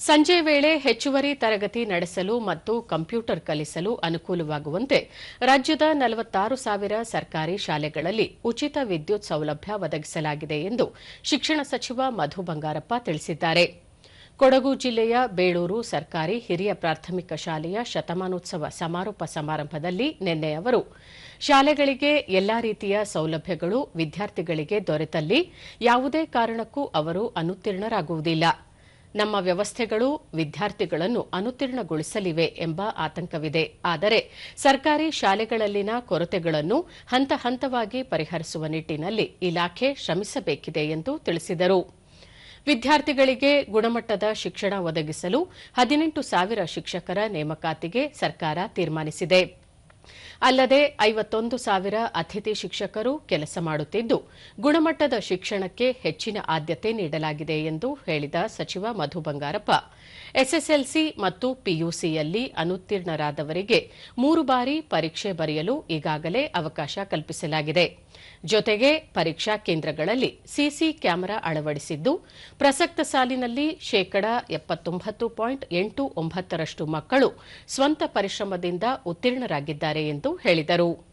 ಸಂಜೆ ವೇಳೆ ಹೆಚ್ಚುವರಿ ತರಗತಿ ನಡೆಸಲು ಮತ್ತು ಕಂಪ್ಯೂಟರ್ ಕಲಿಸಲು ಅನುಕೂಲವಾಗುವಂತೆ ರಾಜ್ಯದ ನಲವತ್ತಾರು ಸಾವಿರ ಸರ್ಕಾರಿ ಶಾಲೆಗಳಲ್ಲಿ ಉಚಿತ ವಿದ್ಯುತ್ ಸೌಲಭ್ಯ ಒದಗಿಸಲಾಗಿದೆ ಎಂದು ಶಿಕ್ಷಣ ಸಚಿವ ಮಧು ಬಂಗಾರಪ್ಪ ತಿಳಿಸಿದ್ದಾರೆ. ಕೊಡಗು ಜಿಲ್ಲೆಯ ಬೇಳೂರು ಸರ್ಕಾರಿ ಹಿರಿಯ ಪ್ರಾಥಮಿಕ ಶಾಲೆಯ ಶತಮಾನೋತ್ಸವ ಸಮಾರೋಪ ಸಮಾರಂಭದಲ್ಲಿ ನಿನ್ನೆ ಅವರು, ಶಾಲೆಗಳಿಗೆ ಎಲ್ಲಾ ರೀತಿಯ ಸೌಲಭ್ಯಗಳು ವಿದ್ಯಾರ್ಥಿಗಳಿಗೆ ದೊರೆತಲ್ಲಿ ಯಾವುದೇ ಕಾರಣಕ್ಕೂ ಅವರು ಅನುತ್ತೀರ್ಣರಾಗುವುದಿಲ್ಲ. ನಮ್ಮ ವ್ಯವಸ್ಥೆಗಳು ವಿದ್ಯಾರ್ಥಿಗಳನ್ನು ಅನುತ್ತೀರ್ಣಗೊಳಿಸಲಿವೆ ಎಂಬ ಆತಂಕವಿದೆ. ಆದರೆ ಸರ್ಕಾರಿ ಶಾಲೆಗಳಲ್ಲಿನ ಕೊರತೆಗಳನ್ನು ಹಂತ ಹಂತವಾಗಿ ಪರಿಹರಿಸುವ ನಿಟ್ಟಿನಲ್ಲಿ ಇಲಾಖೆ ಶ್ರಮಿಸಬೇಕಿದೆ ಎಂದು ತಿಳಿಸಿದರು. ವಿದ್ಯಾರ್ಥಿಗಳಿಗೆ ಗುಣಮಟ್ಟದ ಶಿಕ್ಷಣ ಒದಗಿಸಲು ಹದಿನೆಂಟು ಸಾವಿರ ಶಿಕ್ಷಕರ ನೇಮಕಾತಿಗೆ ಸರ್ಕಾರ ತೀರ್ಮಾನಿಸಿದೆ. ಅಲ್ಲದೆ ಐವತ್ತೊಂದು ಸಾವಿರ ಅತಿಥಿ ಶಿಕ್ಷಕರು ಕೆಲಸ ಮಾಡುತ್ತಿದ್ದು, ಗುಣಮಟ್ಟದ ಶಿಕ್ಷಣಕ್ಕೆ ಹೆಚ್ಚಿನ ಆದ್ಯತೆ ನೀಡಲಾಗಿದೆ ಎಂದು ಹೇಳಿದ ಸಚಿವ ಮಧು ಬಂಗಾರಪ್ಪ. ಎಸ್ಎಸ್ಎಲ್ಸಿ ಮತ್ತು ಪಿಯುಸಿಯಲ್ಲಿ ಅನುತ್ತೀರ್ಣರಾದವರಿಗೆ ಮೂರು ಬಾರಿ ಪರೀಕ್ಷೆ ಬರೆಯಲು ಈಗಾಗಲೇ ಅವಕಾಶ ಕಲ್ಪಿಸಲಾಗಿದೆ. ಜೊತೆಗೆ ಪರೀಕ್ಷಾ ಕೇಂದ್ರಗಳಲ್ಲಿ ಸಿಸಿ ಕ್ಯಾಮೆರಾ ಅಳವಡಿಸಿದ್ದು, ಪ್ರಸಕ್ತ ಸಾಲಿನಲ್ಲಿ ಶೇಕಡ ಎಪ್ಪತ್ತೊಂಬತ್ತು ಪಾಯಿಂಟ್ ಎಂಟು ಒಂಬತ್ತರಷ್ಟು ಮಕ್ಕಳು ಸ್ವಂತ ಪರಿಶ್ರಮದಿಂದ ಉತ್ತೀರ್ಣರಾಗಿದ್ದಾರೆ ಎಂದು ಹೇಳಿದರು.